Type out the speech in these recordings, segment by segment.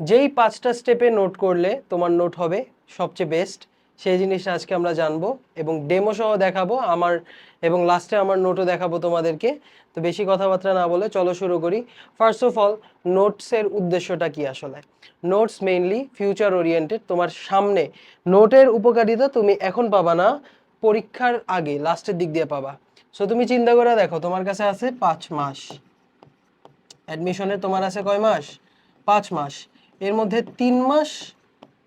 যেই পাঁচটা স্টেপে নোট করলে তোমার নোট হবে সবচেয়ে বেস্ট। সেই জিনিসটা আজকে আমরা জানব এবং ডেমো সহ দেখাবো আমার এবং লাস্টে আমার নোটও দেখাবো তোমাদেরকে। তো বেশি কথাবার্তা না বলে চলো শুরু করি। ফার্স্ট অফ অল নোটসের উদ্দেশ্যটা কি আসলে? নোটস মেইনলি ফিউচার ওরিয়েন্টেড তোমার সামনে নোটের উপকারিতা তুমি এখন পাবা না, পরীক্ষার আগে লাস্টের দিক দিয়ে পাবা। সো তুমি চিন্তা করে দেখো, তোমার কাছে আছে পাঁচ মাস। অ্যাডমিশনে তোমার আছে কয় মাস? পাঁচ মাস। এর মধ্যে তিন মাস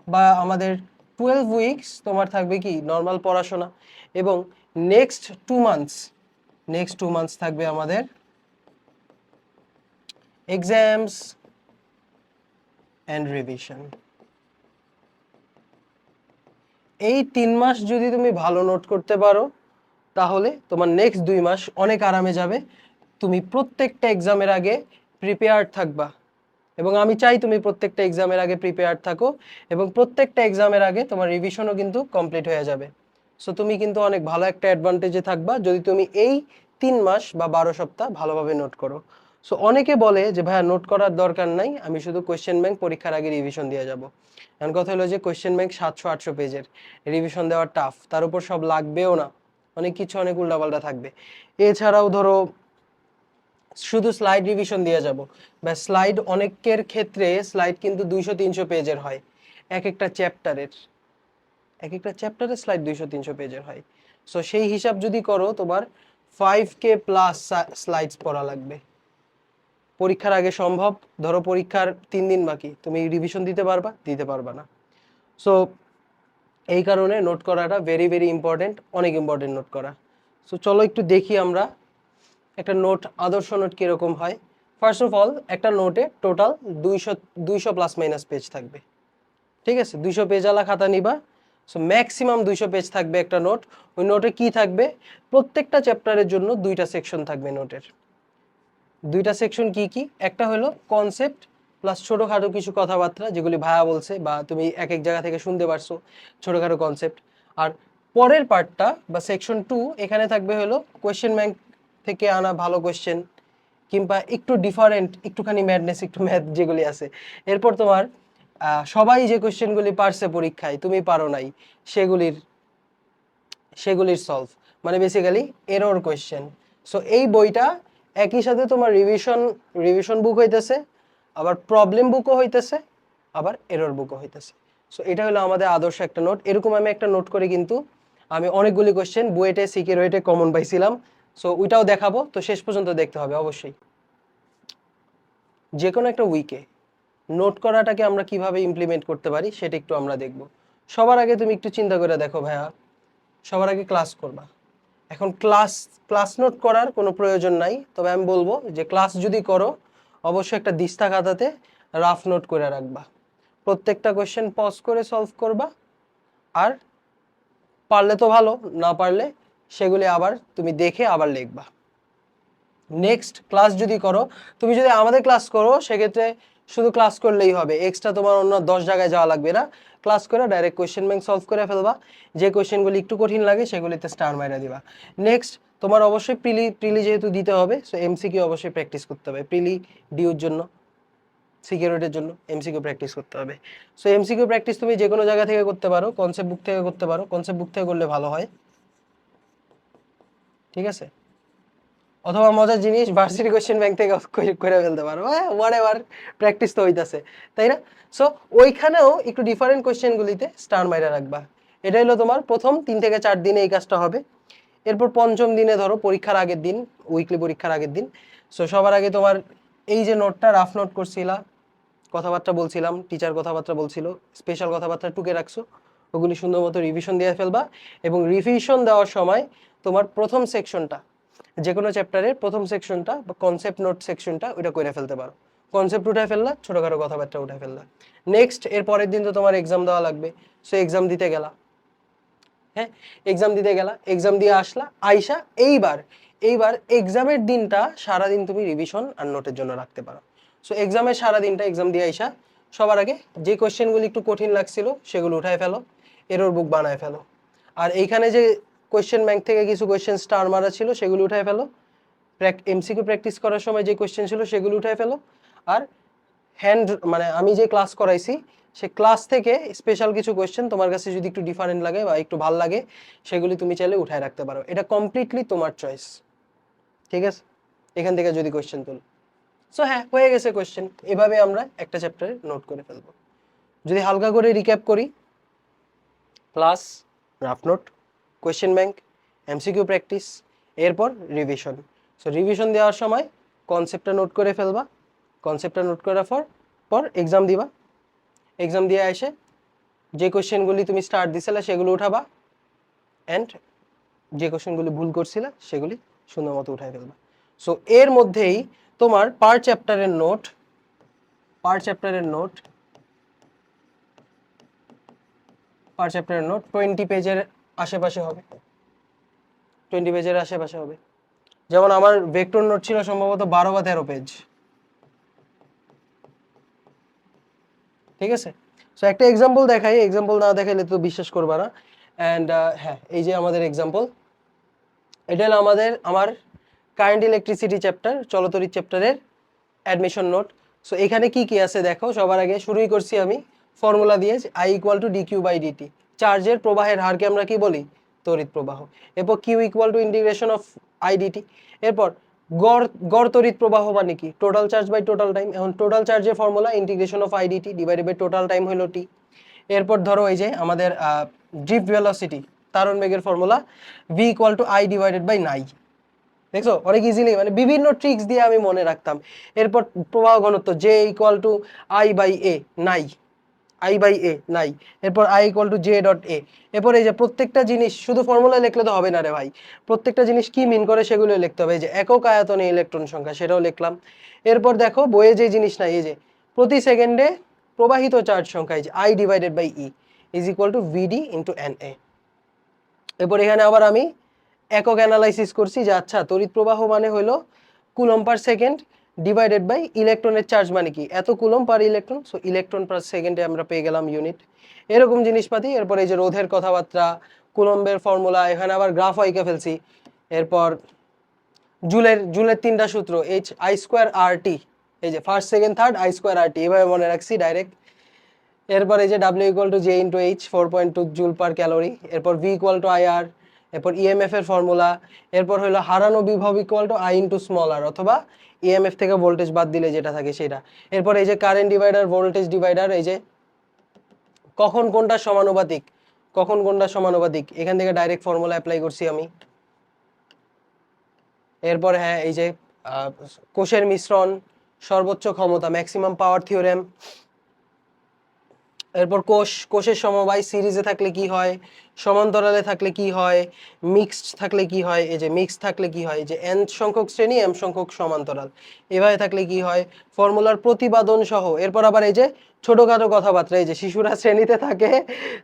বা আমাদের টুয়েলভ উইকস তোমার থাকবে কি? নর্মাল পড়াশোনা এবং next two months next two months থাকবে আমাদের এক্সামস অ্যান্ড রিভিশন এই তিন মাস যদি তুমি ভালো নোট করতে পারো, তাহলে তোমার নেক্সট দুই মাস অনেক আরামে যাবে। তুমি প্রত্যেকটা এক্সামের আগে প্রিপেয়ার্ড থাকবা। এবং আমি চাই তুমি প্রত্যেকটা এক্সামের আগে প্রিপেয়ার থাকো এবং প্রত্যেকটা এক্সামের আগে তোমার রিভিশনও কিন্তু কমপ্লিট হয়ে যাবে। সো তুমি কিন্তু অনেক ভালো একটা অ্যাডভান্টেজে থাকবা যদি তুমি এই তিন মাস বা বারো সপ্তাহ ভালোভাবে নোট করো। সো অনেকে বলে যে, ভাইয়া নোট করার দরকার নাই, আমি শুধু কোয়েশ্চেন ব্যাংক পরীক্ষার আগে রিভিশন দিয়ে যাব। এখন কথা হলো যে কোয়েশ্চেন ব্যাংক সাতশো আটশো পেজের রিভিশন দেওয়া টাফ তার উপর সব লাগবেও না। অনেক কিছু অনেক উল্টাপাল্টা থাকবে। এছাড়াও ধরো শুধু স্লাইড রিভিশন দিয়ে যাব। বা স্লাইড অনেকের ক্ষেত্রে স্লাইড কিন্তু দুইশো, তিনশো পেজের হয়, এক একটা চ্যাপ্টারের এক একটা চ্যাপ্টারের স্লাইড দুইশো, তিনশো পেজের হয়। সো সেই হিসাব যদি করো, তোমার ফাইভ কে প্লাস স্লাইডস পড়া লাগবে। পরীক্ষার আগে সম্ভব, ধরো পরীক্ষার তিন দিন বাকি, তুমি রিভিশন দিতে পারবা দিতে পারবা না। সো এই কারণে নোট করাটা ভেরি ভেরি ইম্পর্টেন্ট অনেক ইম্পর্টেন্ট নোট করা। সো চলো একটু দেখি আমরা একটা নোট, আদর্শ নোট কীরকম হয়? ফার্স্ট অফ অল একটা নোটে টোটাল দুইশো দুইশো প্লাস মাইনাস পেজ থাকবে। ঠিক আছে? দুইশো পেজওয়ালা খাতা নিবা। সো ম্যাক্সিমাম দুইশো পেজ থাকবে একটা নোট। ওই নোটে কি থাকবে? প্রত্যেকটা চ্যাপ্টারের জন্য দুইটা সেকশন থাকবে নোটের। দুইটা সেকশন কি কি? একটা হলো কনসেপ্ট প্লাস ছোটোখাটো কিছু কথাবার্তা যেগুলি ভায়া বলছে বা তুমি এক এক জায়গা থেকে শুনতে পারছ, ছোটোখাটো কনসেপ্ট আর পরের পার্টটা বা সেকশন টু এখানে থাকবে হলো কোয়েশ্চেন ব্যাংক থেকে আনা ভালো কোয়েশ্চেন কিংবা একটু ডিফারেন্ট একটুখানি ম্যাডনেস একটু ম্যাথ যেগুলি আছে। এরপর তোমার সবাই যে কোয়েশ্চেনগুলি পারছে পরীক্ষায়, তুমি পারো নাই, সেগুলির সেগুলির সলভ মানে বেসিক্যালি এরর কোয়েশ্চেন সো এই বইটা একই সাথে তোমার রিভিশন রিভিশন বুক হইতেছে, আবার প্রবলেম বুকও হইতেছে, আবার এরর বুকও হইতেছে। সো এটা হলো আমাদের আদর্শ একটা নোট এরকম আমি একটা নোট করে কিন্তু আমি অনেকগুলি কোয়েশ্চেন বুয়েটে সিকে রয়েটে কমন পাইছিলাম। সো ওইটাও দেখাবো। তো শেষ পর্যন্ত দেখতে হবে, অবশ্যই। যে কোনো একটা উইকে নোট করাটাকে আমরা কীভাবে ইমপ্লিমেন্ট করতে পারি, সেটা একটু আমরা দেখব। সবার আগে তুমি একটু চিন্তা করে দেখো ভাইয়া। সবার আগে ক্লাস করবা। এখন ক্লাস ক্লাস নোট করার কোনো প্রয়োজন নাই। তবে আমি বলব যে ক্লাস যদি করো, অবশ্যই একটা দিস্তা খাতাতে রাফ নোট করে রাখবা। প্রত্যেকটা কোয়েশ্চেন পজ করে সলভ করবা। আর পারলে তো ভালো, না পারলে সেগুলি আবার তুমি দেখে আবার লিখবা। নেক্সট ক্লাস যদি করো, তুমি যদি আমাদের ক্লাস করো, সেক্ষেত্রে শুধু ক্লাস করলেই হবে। এক্সট্রা তোমার অন্য দশ জায়গায় যাওয়া লাগবে না। ক্লাস করে ডাইরেক্ট কোয়েশ্চেন ব্যাংক সলভ করে ফেলবা। যে কোয়েশ্চেনগুলি একটু কঠিন লাগে, সেগুলিতে স্টার মাইরা দিবা। নেক্সট তোমার অবশ্যই প্রিলি প্রিলি যেহেতু দিতে হবে সো এমসিকিউ অবশ্যই প্র্যাকটিস করতে হবে। প্রিলি ডিউর জন্য সিকিউরিটির জন্য এমসিকিউ প্র্যাকটিস করতে হবে। সো এমসিকিউ প্র্যাকটিস তুমি যে কোনো জায়গা থেকে করতে পারো কনসেপ্ট বুক থেকে করতে পারো। কনসেপ্ট বুক থেকে করলে ভালো হয়। ঠিক আছে? অথবা মজার জিনিস ভার্সিটি কোয়েশ্চেন ব্যাংক থেকে করে- ফেলতে পারো। হোয়াট এভার প্র্যাকটিস তো হইতাছে, তাই না? সো ওইখানেও একটু ডিফারেন্ট কোয়েশ্চেনগুলিতে স্টার মাইরা রাখবা। এটা হলো তোমার প্রথম তিন থেকে চার দিনে এই কাজটা হবে। এরপর পঞ্চম দিনে ধরো পরীক্ষার আগের দিন উইকলি পরীক্ষার আগের দিন। সো সবার আগে তোমার এই যে নোটটা রাফ নোট করছিলা, কথাবার্তা বলছিলাম টিচার কথাবার্তা বলছিল স্পেশাল কথাবার্তা টুকে রাখছো, ওগুলি সুন্দর মতো রিভিশন দিয়ে ফেলবা এবং রিভিশন দেওয়ার সময় তোমার প্রথম সেকশনটা যে কোনো চ্যাপ্টারের প্রথম সেকশনটা বা কনসেপ্ট নোট সেকশনটা ওইটা করে ফেলতে পারো। কনসেপ্ট উঠে ফেললা, ছোটোখাটো কথাবার্তা উঠে ফেললা। নেক্সট এর পরের দিন তো তোমার এক্সাম দেওয়া লাগবে। সো এক্সাম দিতে গেলা। হ্যাঁ এক্সাম দিতে গেলা এক্সাম দিয়ে আসলা। আইসা এইবার এইবার এক্সামের দিনটা সারাদিন তুমি রিভিশন আর নোটের জন্য রাখতে পারো। সো এক্সামের সারা দিনটা এক্সাম দিয়ে আইসা, সবার আগে যে কোয়েশ্চেনগুলি একটু কঠিন লাগছিল সেগুলো উঠায় ফেলো এরর বুক বানায় ফেলো। আর এইখানে যে কোয়েশ্চেন ব্যাংক থেকে কিছু কোয়েশ্চেন স্টার মারা ছিল, সেগুলো উঠায় ফেলো। এমসিকিউ প্র্যাকটিস করার সময় যে কোয়েশ্চেন ছিল, সেগুলো উঠায় ফেলো। আর হ্যান্ড মানে আমি যে ক্লাস করাইছি, সে ক্লাস থেকে স্পেশাল কিছু কোয়েশ্চেন তোমার কাছে যদি একটু ডিফারেন্ট লাগে বা একটু ভালো লাগে, সেগুলি তুমি চাইলে উঠায় রাখতে পারো। এটা কমপ্লিটলি তোমার চয়েস ঠিক আছে? এখান থেকে যদি কোয়েশ্চেন তুল। সো হ্যাঁ হয়ে গেছে কোয়েশ্চেন এভাবে আমরা একটা চ্যাপ্টারে নোট করে ফেলব। যদি হালকা করে রিক্যাপ করি। Class rough note question bank, MCQ practice, এরপর রিভিশন। সো রিভিশন দেওয়ার সময় কনসেপ্টটা নোট করে ফেলবা। কনসেপ্টটা নোট করার পর পর এক্সাম দিবা। এক্সাম দিয়ে এসে যে কোয়েশ্চেনগুলি তুমি স্টার্ট দিছিলে সেগুলো উঠাবা অ্যান্ড যে কোয়েশ্চেনগুলি ভুল করছিলে সেগুলি সুন্দর মতো উঠাই ফেলবা। সো এর মধ্যেই তোমার পার চ্যাপ্টারের নোট পার চ্যাপ্টারের নোট পার চ্যাপ্টারের নোট টোয়েন্টি পেজের আশেপাশে হবে। টোয়েন্টি পেজের আশেপাশে হবে। যেমন আমার ভেক্টর নোট ছিল সম্ভবত বারো বা তেরো পেজ ঠিক আছে? সো একটা এক্সাম্পল দেখাই। এক্সাম্পল না দেখাইলে তো বিশ্বাস করবা না। অ্যান্ড হ্যাঁ এই যে আমাদের এক্সাম্পল এটা হলো আমাদের, আমার কারেন্ট ইলেকট্রিসিটি চ্যাপ্টার চলতরিৎ চ্যাপ্টারের অ্যাডমিশন নোট সো এখানে কি কি আছে দেখো? সবার আগে শুরুই করছি আমি। ফর্মুলা দিয়ে I equal to D Q by DT চার্জের প্রবাহের হারকে আমরা কি বলি? তড়িৎ প্রবাহ। এরপর Q equal to integration of IDT এরপর গড় গড় তড়িৎ প্রবাহ মানে কি? Total charge by total time এখন টোটাল চার্জের formula integration of I DT divided by total time হলো টি এরপর ধরো এই যে আমাদের ড্রিপ ভেলোসিটি তারণ বেগের formula V equal to I divided by নাই দেখছ? অনেক ইজিলি মানে বিভিন্ন ট্রিক্স দিয়ে আমি মনে রাখতাম। এরপর প্রবাহ ঘনত্ব J equal to I by A নাই আই বাই এ নাই। এরপর I equal to J dot A এরপর এই যে প্রত্যেকটা জিনিস, শুধু ফর্মুলা লিখলে তো হবে না রে ভাই। প্রত্যেকটা জিনিস কি মিন করে সেগুলো লিখতে হবে। এই যে একক আয়তনে ইলেকট্রন সংখ্যা, সেটাও লিখলাম। এরপর দেখো, বইয়ে যে জিনিস নাই, এই যে প্রতি সেকেন্ডে প্রবাহিত চার্জ সংখ্যা, এই যে I divided by E is equal to VD into N A এরপর এখানে আবার আমি একক অ্যানালাইসিস করছি যে আচ্ছা তড়িৎ প্রবাহ মানে হলো coulomb per second divided by ইলেকট্রনের চার্জ মানে কি? এত coulomb per electron so electron per সেকেন্ডে আমরা পেয়ে গেলাম ইউনিট এরকম জিনিসপাতি, এরপর এই যে রোধের কথাবার্তা, কুলম্বের ফর্মুলা এখানে আবার গ্রাফ আইকে ফেলছি। এরপর জুলের জুলের তিনটা সূত্র H I square R T এই যে first second third I square R T এভাবে মনে রাখছি ডাইরেক্ট এরপর এই যে W equal to J into H four point two joule per calorie এরপর V equal to I R এরপর ইএমএফ এর ফর্মুলা এরপর হলো হারানো বিভব equal to I into small R অথবা ইএমএফ থেকে ভোল্টেজ বাদ দিলে যেটা থাকে সেটা। এরপর এই যে কারেন্ট ডিভাইডার ভোল্টেজ ডিভাইডার এই যে কখন কোনটা সমানুপাতিক, কখন কোনটা সমানুপাতিক, এখান থেকে ডাইরেক্ট ফর্মুলা অ্যাপ্লাই করছি আমি। এরপর হ্যাঁ এই যে কোষের মিশ্রণ, সর্বোচ্চ ক্ষমতা ম্যাক্সিমাম পাওয়ার থিওরেম এরপর কোষ কোষের সমবায় সিরিজে থাকলে কি হয়? সমান্তরালে থাকলে কি হয়? মিক্সড থাকলে কি হয়? এই যে মিক্স থাকলে কি হয়? যে এন সংখ্যক শ্রেণি এম সংখ্যক সমান্তরাল। এভাবে থাকলে কি হয়? ফর্মুলার প্রতিপাদন সহ। এরপর আবার এই যে ছোটখাটো কথাবার্তা এই যে শিশুরা শ্রেণীতে থাকে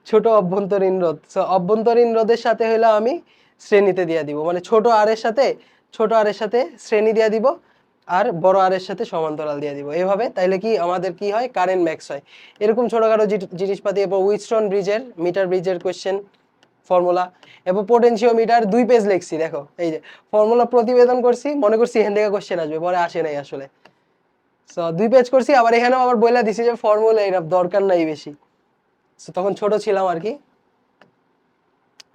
ছোট অভ্যন্তরীণ রোধ। So, অভ্যন্তরীণ রোধের সাথে হইলে আমি শ্রেণীতে দিয়ে দিব। মানে ছোট আর এর সাথে ছোট আর এর সাথে শ্রেণি দিয়ে দিব। আর বড় আর এর সাথে সমান্তরাল দিয়ে দিব। এভাবে তাইলে কি আমাদের কি হয়? কারেন্ট ম্যাক্স হয়। এরকম ছোটখাটো জিনিসপাতি, এরপর উইস্টন ব্রিজের মিটার ব্রিজের কোয়েশ্চেন ফর্মুলা এরপর পোটেনশিওমিটার দুই পেজ লিখছি, দেখো। এই যে ফর্মুলা প্রতিবেদন করছি, মনে করছি এখান থেকে কোশ্চেন আসবে, পরে আসে নাই আসলে। সো দুই পেজ করছি, আবার এখানেও আবার বইলা দিছি যে ফর্মুলা এর দরকার নাই বেশি। সো তখন ছোট ছিলাম আর কি।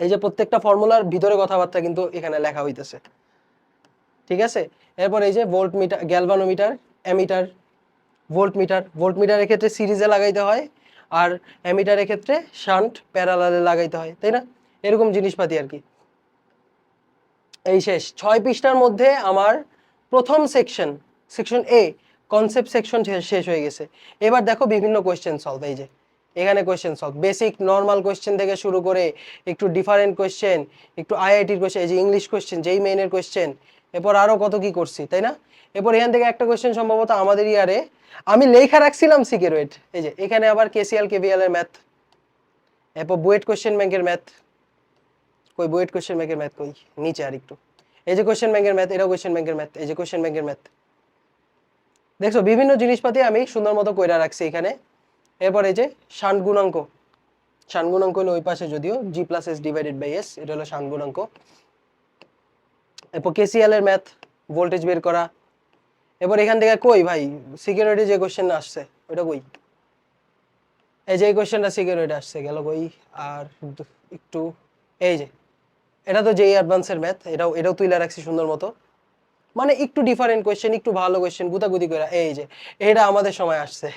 এই যে প্রত্যেকটা ফর্মুলার ভিতরে কথাবার্তা কিন্তু এখানে লেখা হইতেছে। ঠিক আছে? এরপর এই যে volt metre galvanometer ammeter volt metre volt মিটারের ক্ষেত্রে সিরিজে লাগাইতে হয় আর অ্যামিটারের ক্ষেত্রে শান্ট প্যারালালে লাগাইতে হয়, তাই না? এরকম জিনিসপাতি আর কি। এই শেষ। ছয় পৃষ্ঠার মধ্যে আমার প্রথম section section A concept section শেষ হয়ে গেছে। এবার দেখো বিভিন্ন কোয়েশ্চেন সলভ এই যে। এখানে question solve basic normal question থেকে শুরু করে একটু ডিফারেন্ট কোয়েশ্চেন একটু আইআইটির কোয়েশ্চেন এই যে ইংলিশ কোয়েশ্চেন যেই মেইনের কোয়েশ্চেন এরপর আরও কত কি করছি, তাই না? এরপর এখান থেকে একটা কোয়েশ্চেন সম্ভবত আমাদের ইয়ারে, আমি লেখা রাখছিলাম সিকে সিকেরোয়েট এই যে, এখানে আবার কেসিএল কেভিএল এর ম্যাথ এরপর বুয়েট কোয়েশ্চেন ব্যাংকের ম্যাথ কই বুয়েট কোয়েশ্চেন ব্যাংকের ম্যাথ কই? নিচে আর একটু। এই যে কোয়েশ্চেন ব্যাংকের ম্যাথ এটাও কোয়েশ্চেন ব্যাংকের ম্যাথ এই যে কোয়েশ্চেন ব্যাংকের ম্যাথ দেখছ, বিভিন্ন জিনিসপাতি আমি সুন্দর মতো কইরা রাখছি এখানে। এরপর এই যে শান্ট গুণাঙ্ক। শান্ট গুণাঙ্ক হলো ওই পাশে যদিও G plus S divided by S এটা হলো শান্ট গুণাঙ্ক। এরপর কেসিএল এর ম্যাথ ভোল্টেজ বের করা। এবার এখান থেকে কই ভাই? সিকিউরিটি যে কোশ্চেন আসছে ওটা কই? এই যে এই কোশ্চেনটা সিকিউরিটি আসছে, গেল কই? আর একটু, এই যে, এটা তো যেই অ্যাডভান্সের ম্যাথ এটাও এটাও তুলে রাখছি সুন্দর মতো। মানে একটু ডিফারেন্ট কোয়েশ্চেন একটু ভালো কোয়েশ্চেন গুতাগুতি করে, এই যে, এটা আমাদের সময় আসছে।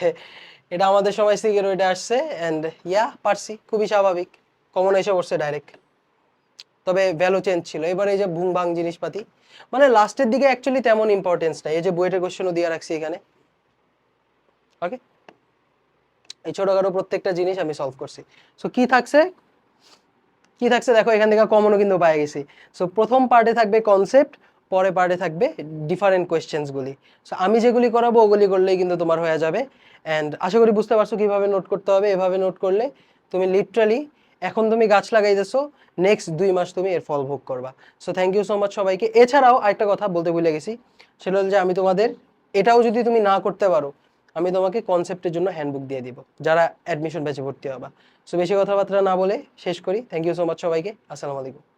এটা আমাদের সময় সিকিউরিটি আসছে অ্যান্ড ইয়া পারছি। খুবই স্বাভাবিক। কমন এসে পড়ছে ডাইরেক্ট তবে ভ্যালু চেঞ্জ ছিল। এবার এই যে ভুং ভাং জিনিসপাতি মানে লাস্টের দিকে অ্যাকচুয়ালি তেমন ইম্পর্টেন্স নাই। এই যে বইয়ের কোশ্চেনও দিয়ে রাখছি এখানে। ওকে এই ছোটখাটো প্রত্যেকটা জিনিস আমি সলভ করছি। সো কি থাকছে? কি থাকছে? দেখো, এখান থেকে কমনও কিন্তু পাই গেছি। সো প্রথম পার্টে থাকবে কনসেপ্ট পরে পার্টে থাকবে ডিফারেন্ট কোয়েশ্চেন্সগুলি সো আমি যেগুলি করাবো ওগুলি করলেই কিন্তু তোমার হয়ে যাবে। অ্যান্ড আশা করি বুঝতে পারছ কীভাবে নোট করতে হবে, এভাবে নোট করলে তুমি লিটারালি এখন তুমি গাছ লাগাইতেছো নেক্সট দুই মাস তুমি এর ফল ভোগ করবা। So thank you so much সবাইকে। এছাড়াও আরেকটা কথা বলতে ভুলে গেছি, সেটা হল যে আমি তোমাদের এটাও যদি তুমি না করতে পারো, আমি তোমাকে কনসেপ্টের জন্য হ্যান্ডবুক দিয়ে দিব, যারা অ্যাডমিশন ব্যাচে ভর্তি হবা। সো বেশি কথাবার্তা না বলে শেষ করি। থ্যাংক ইউ সো মাচ সবাইকে। আসসালামু আলাইকুম।